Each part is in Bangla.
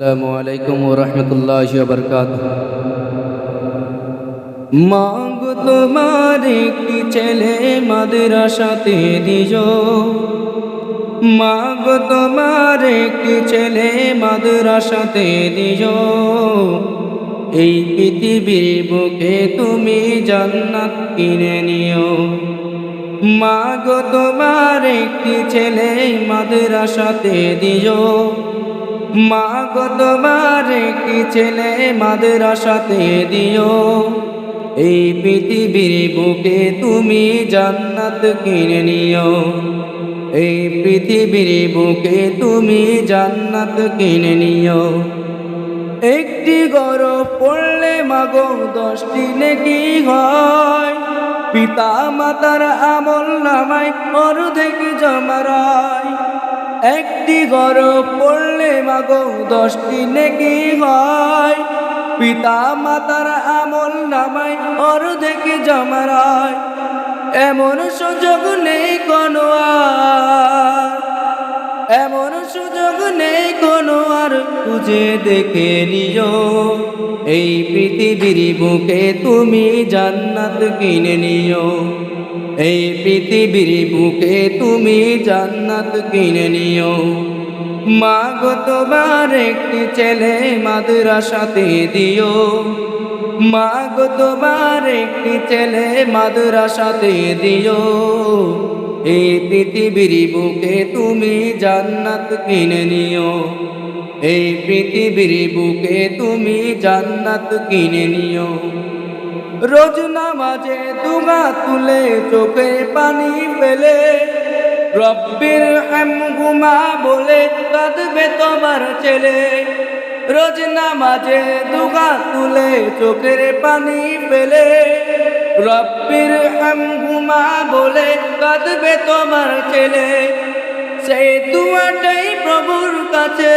আসসালামু আলাইকুম রহমতুল্লাহ বরকাত মাগ তোমার একটি ছেলে মাদ্রাসাতে দিজ মাগ তোমার একটি ছেলে মাদ্রাসাতে দিজ এই পৃথিবীর বুকে তুমি জান্নাত কিনে নিও। মাগ তোমার একটি ছেলে মাদ্রাসাতে দিও মা গো তোমার একটি ছেলে মাদ্রাসাতে দিও? এই পৃথিবীর বুকে তুমি জান্নাত কিনে নিও। এই পৃথিবীর বুকে তুমি জান্নাত কিনে নিও। একটি গরব পড়লে মাগো দশটি নেকি হয়। পিতা মাতার আমল নামায় অর্ধেক জমারায় একটি গরব পড়লে মাগো দশটি নেকি হয়। পিতা মাতার আমল নামায়, অর্ধেক জমারায়। এমন সুযোগ নেই কোনো আর। এমন সুযোগ নেই কোনো আর, খুঁজে দেখে নিও। এই পৃথিবীর বুকে তুমি জান্নাত কিনে নিও। এই পৃথিবীর বুকে তুমি জান্নাত কিনে নিও। মা গো তোমার একটি ছেলে মাদ্রাসাতে দিও। মা গো তোমার একটি ছেলে মাদ্রাসাতে দিও। এই পৃথিবীর বুকে তুমি জান্নাত কিনে নিও। এই পৃথিবীর বুকে তুমি জান্নাত কিনে নিও। রোজ নামাজে দুগা তুলে চোখে পানি ফেলে। রব্বির হামগুমা বলে কাঁদবে তোমার ছেলে। রোজ নামাজে দুগা তুলে চোখের পানি ফেলে। রব্বির হামগুমা বলে কাঁদবে তোমার ছেলে। সেই দুয়াটাই প্রভুর কাছে।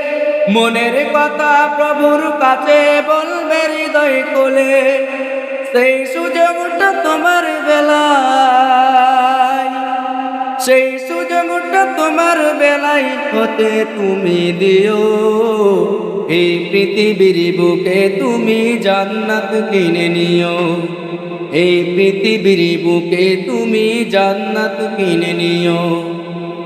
মনের কথা প্রভুর কাছে বলবে হৃদয় কোলে। সেই সুযোগটা তোমার বেলায়। সেই সুযোগটা তোমার বেলায় হতে তুমি দিও। এই পৃথিবীর বুকে তুমি জান্নাত কিনে নিও। এই পৃথিবীর বুকে তুমি জান্নাত কিনে নিও।